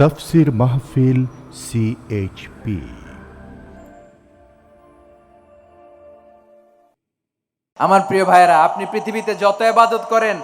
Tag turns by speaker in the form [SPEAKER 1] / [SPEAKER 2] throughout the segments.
[SPEAKER 1] তফসির মাহফিল সিএইচপি
[SPEAKER 2] আমার প্রিয় ভাইয়েরা, আপনি পৃথিবীতে যত এবাদত করেন,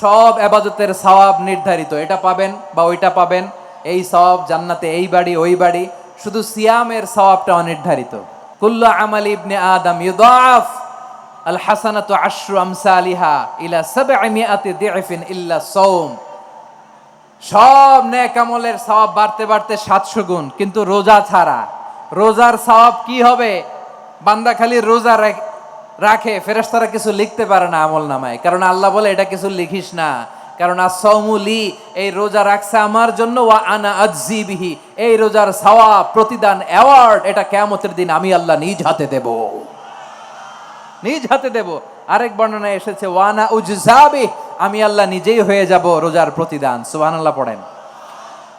[SPEAKER 2] সব এবাদতের সওয়াব নির্ধারিত। এটা পাবেন বা ওইটা পাবেন, এই সওয়াব জান্নাতে, এই বাড়ি, ওই বাড়ি, শুধু সিয়ামের সওয়াবটা অনির্ধারিত। কুল্লু আমাল ইবনে আদম ইউদাফ আল হাসানাতু আশরু আমসালিহা ইলা সাবঈ মিআতি দিফিন ইল্লা সাওম। সব নেক আমলের বাড়তে বাড়তে সাতশো গুণ, কিন্তু রোজা ছাড়া। রোজার সওয়াব কি হবে? বান্দা খালি রোজা রাখ- ফেরেশতারা কিছু লিখতে পারে না আমল নামায়। কারণ আল্লাহ বলে, এটা কিছু লিখিস না। কারণ আসৌমুলি এই রোজা রাখছে আমার জন্য, ওয়া আনা আজিবিহি এই রোজার সওয়াব, প্রতিদান অ্যাওয়ার্ড এটা কেয়ামতের দিন আমি আল্লাহ নিজ হাতে দেবো। নিজ হাতে দেব। আরেক বর্ণনায় এসেছে ওয়ানা উজজাবি আমি আল্লাহ নিজেই হয়ে যাব রোজার প্রতিদান। সুবহানাল্লাহ পড়েন।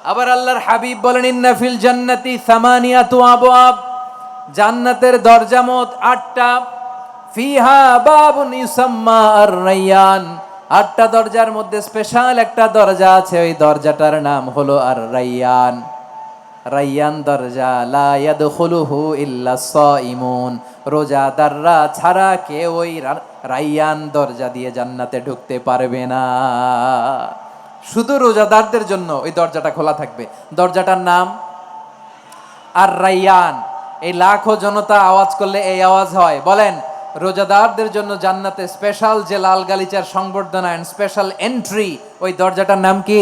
[SPEAKER 2] আবার আল্লাহর হাবিব বলেন, ইন্না ফিল জান্নাতি সামানিয়াতু আবওয়াব। জান্নাতের দরজা মোট আটটা। ফিহা বাবুন ইউসাম্মা আর রাইয়ান আটটা দরজার মধ্যে স্পেশাল একটা দরজা আছে, ওই দরজাটার নাম হলো আর রাইয়ান রাইয়ান দরজা, লা ইয়াদখুলুহু ইল্লা সাইমুন রোজাদাররা ছাড়া কেউ ওই রাইয়ান দরজা দিয়ে জান্নাতে ঢুকতে পারবে না। শুধু রোজাদারদের জন্য ওই দরজাটা খোলা থাকবে। দরজাটার নাম আর রাইয়ান। এই লাখো জনতা আওয়াজ করলে এই আওয়াজ হয়। বলেন, রোজাদারদের জন্য জান্নাতে স্পেশাল যে লাল গালিচার সংবর্ধনা এন্ড স্পেশাল এন্ট্রি ওই দরজাটার নাম কি?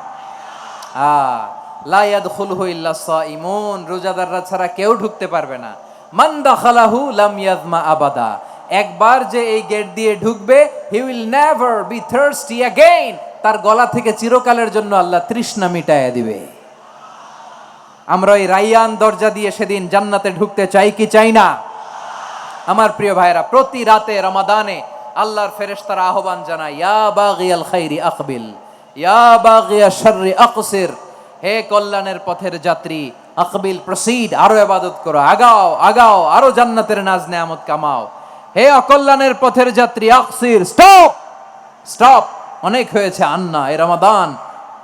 [SPEAKER 2] লা ইয়াদখুলহু ইল্লা সাইমুন রোজাদাররা ছাড়া কেউ ঢুকতে পারবে না। মান দাখালাহু লাম ইয়াজমা আবাদা। একবার যে এই গেট দিয়ে ঢুকবে, he will never be thirsty again. তার গলা থেকে চিরকালের জন্য আল্লাহ তৃষ্ণা মিটায়া দিবে। আমরা ওই রাইয়ান দরজা দিয়ে সেদিন জান্নাতে ঢুকতে চাই কি চাই না? আমার প্রিয় ভাইরা প্রতি রাতে রমাদানে আল্লাহর ফেরেশতারা আহ্বান জানায়, ইয়া বাগিয়াল খাইরি আকবিল হে কল্যাণের পথের যাত্রী, আকবিল প্রসিড আরও ইবাদত করো, আগাও আগাও, আরও জান্নাতের নাজ নেয়ামত কামাও। হে অকল্যাণের পথের যাত্রী, আকসির, স্টপ! স্টপ! অনেক হয়েছে আন্না, এ রমাদান।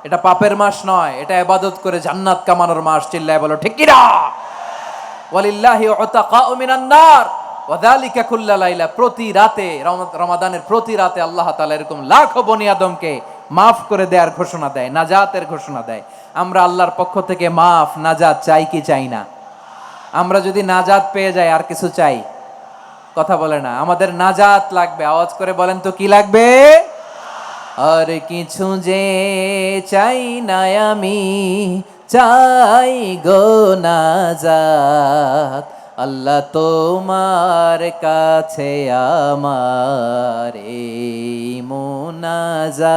[SPEAKER 2] এটা পাপের মাস নয়, এটা ইবাদত করে জান্নাত কামানোর মাস, চিল্লায় বলো, ঠিক কিনা? ওয়ালিল্লাহি উতাকাউ মিনান ওয়াদালিকা কুল্লা লাইলা, প্রতি রাতে, রম- রমাদানের প্রতি রাতে আল্লাহ তাআলা এরকম লাখো বনি আদমকে মাফ করে দেওয়ার ঘোষণা দেয়, নাজাতের ঘোষণা দেয়। আমরা আল্লাহর পক্ষ থেকে মাফ, নাজাত চাই কি চাই না? আমরা যদি নাজাত পেয়ে যাই, আর কিছু চাই? কথা বলে না। আমাদের নাজাত লাগবে। আওয়াজ করে বলেন তো কি লাগবে? আর কিছু যে চাই না আমি, চাই গো নাজাত। আল্লাহ তোমার কাছে আমার। মোনাজাত।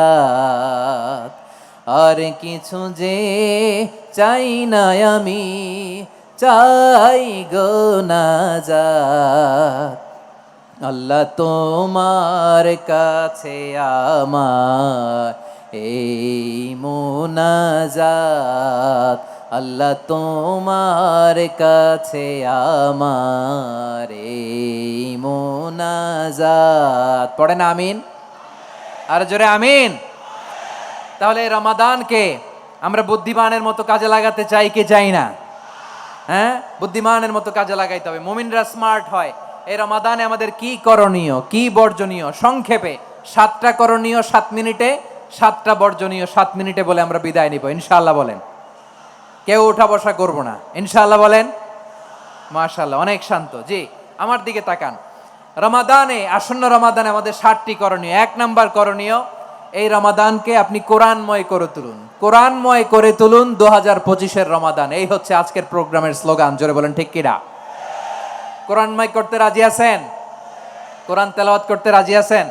[SPEAKER 2] আর কিছু যে চাই না আমি, চাই গো নাজাত। আল্লাহ তোমার কাছে আমার এই মোনাজাত। আল্লাহ তোমার কাছে আমার এই মোনাজাত। পড়ে না আমিন? আর জোরে আমিন। তাহলে রমাদানকে আমরা বুদ্ধিমানের মতো কাজে লাগাতে চাই কি চাই না? হ্যাঁ? বুদ্ধিমানের মতো কাজে লাগাইতে হবে। মোমিনরা স্মার্ট হয়। এই রমাদানে আমাদের কি করণীয়, কি বর্জনীয়? সংক্ষেপে, সাতটা করণীয় সাত মিনিটে, সাতটা বর্জনীয় সাত মিনিটে বলে আমরা বিদায় নিব। ইনশাল্লাহ বলেন। কেউ উঠা বসা করব না। ইনশাল্লাহ বলেন? মাশাল্লাহ অনেক শান্ত। জি, আমার দিকে তাকান। রমাদানে, আসন্ন রমাদানে আমাদের সাতটি করণীয়। এক নাম্বার করণীয়, এই রমাদানকে আপনি কোরআনময় করে তুলুন। কোরআনময় করে তুলুন দু হাজার পঁচিশের রমাদান। এই হচ্ছে আজকের প্রোগ্রামের স্লোগান, জোরে বলেন, ঠিক কিনা? কোরআনময় করতে রাজি আছেন? কোরআন তেলাওয়াত করতে রাজি আছেন?